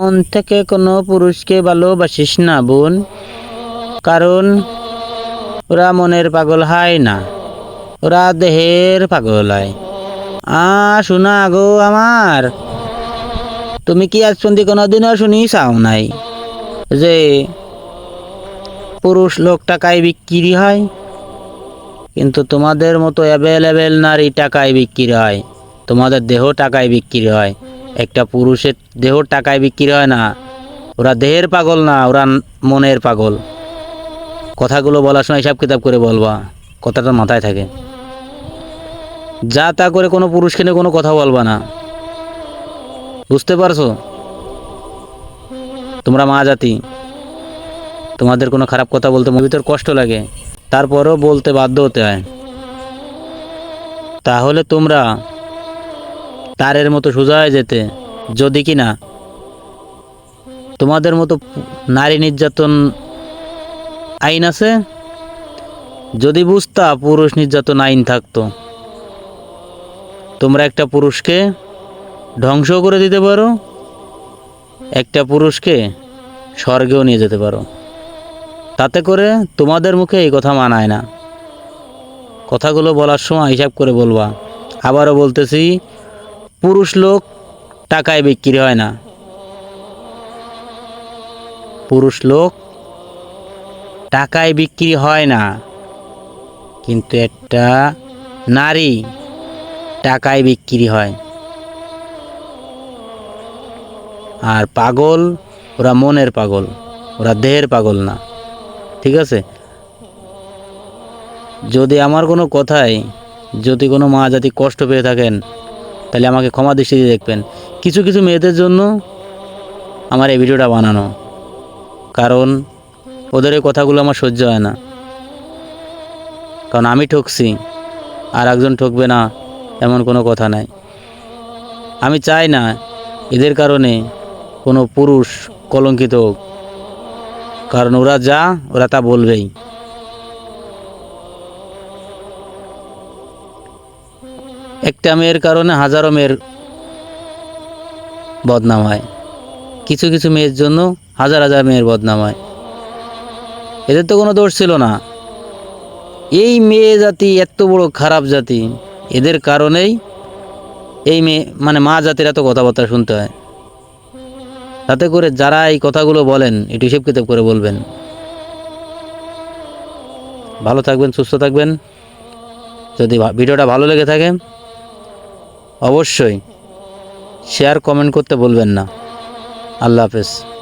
মন থেকে কোনো পুরুষকে ভালোবাসিস না, বোন। কারণ ওরা মনের পাগল হয় না। ওরা দেহের পাগল হয়। আ, শোনা গো আমার। তুমি কি আজ পর্যন্ত কোনোদিনও শুনি চাও নাই যে পুরুষ লোক টাকায় বিক্রি হয়? কিন্তু তোমাদের মতো অ্যাভেলেবেল নারী টাকায় বিক্রি হয়। তোমাদের দেহ টাকায় বিক্রি হয়। একটা পুরুষের দেহ টাকায় বিক্রি হয় না। ওরা দেহের পাগল না, ওরা মনের পাগল। কথাগুলো বলার সময় হিসাব কিতাব করে বলবা, কথাটা মাথায় থাকে। যা তা করে কোনো পুরুষকে নিয়ে কোনো কথা বলবা না। বুঝতে পারছ? তোমরা মা জাতি তোমাদের কোনো খারাপ কথা বলতে মনে কষ্ট লাগে, তারপরেও বলতে বাধ্য হতে হয়। তাহলে তোমরা তারের মতো সোজা হয়ে যেতে। যদি কি না, তোমাদের মতো নারী নির্যাতন আইন আছে? যদি বুঝতা পুরুষ নির্যাতন আইন থাকতো। তোমরা একটা পুরুষকে ধ্বংস করে দিতে পারো, একটা পুরুষকে স্বর্গেও নিয়ে যেতে পারো। তাতে করে তোমাদের মুখে এই কথা মানায় না। কথাগুলো বলার সময় হিসাব করে বলবা। আবারও বলতেছি পুরুষ লোক টাকায় বিক্রি হয় না। পুরুষ লোক টাকায় বিক্রি হয় না। কিন্তু একটা নারী টাকায় বিক্রি হয়। আর পাগল, ওরা মনের পাগল, ওরা দেহের পাগল না। ঠিক আছে? যদি আমার কোনো কথায় যদি কোনো মা জাতি কষ্ট পেয়ে থাকেন তাহলে আমাকে ক্ষমা দৃষ্টিতে দেখবেন। কিছু কিছু মেয়েদের জন্য আমার এই ভিডিওটা বানানো। কারণ ওদের এই কথাগুলো আমার সহ্য হয় না। কারণ আমি ঠকছি, আর একজন ঠকবে না, এমন কোনো কথা নাই। আমি চাই না এদের কারণে কোনো পুরুষ কলঙ্কিত হোক। কারণ ওরা যা, ওরা তা বলবেই। একটা মেয়ের কারণে হাজারো মেয়ের বদনাম হয়। কিছু কিছু মেয়ের জন্য হাজার হাজার মেয়ের বদনাম হয়। এদের তো কোনো দোষ ছিল না। এই মেয়ে জাতি এত বড় খারাপ জাতি। এদের কারণেই এই মেয়ে মানে মা জাতির এত কথাবার্তা শুনতে হয়। তাতে করে যারা এই কথাগুলো বলেন, একটু হিসেব কিতাব করে বলবেন। ভালো থাকবেন, সুস্থ থাকবেন। যদি ভিডিওটা ভালো লেগে থাকে অবশ্যই। শেয়ার কমেন্ট করতে বলবেন না। আল্লাহ হাফেজ।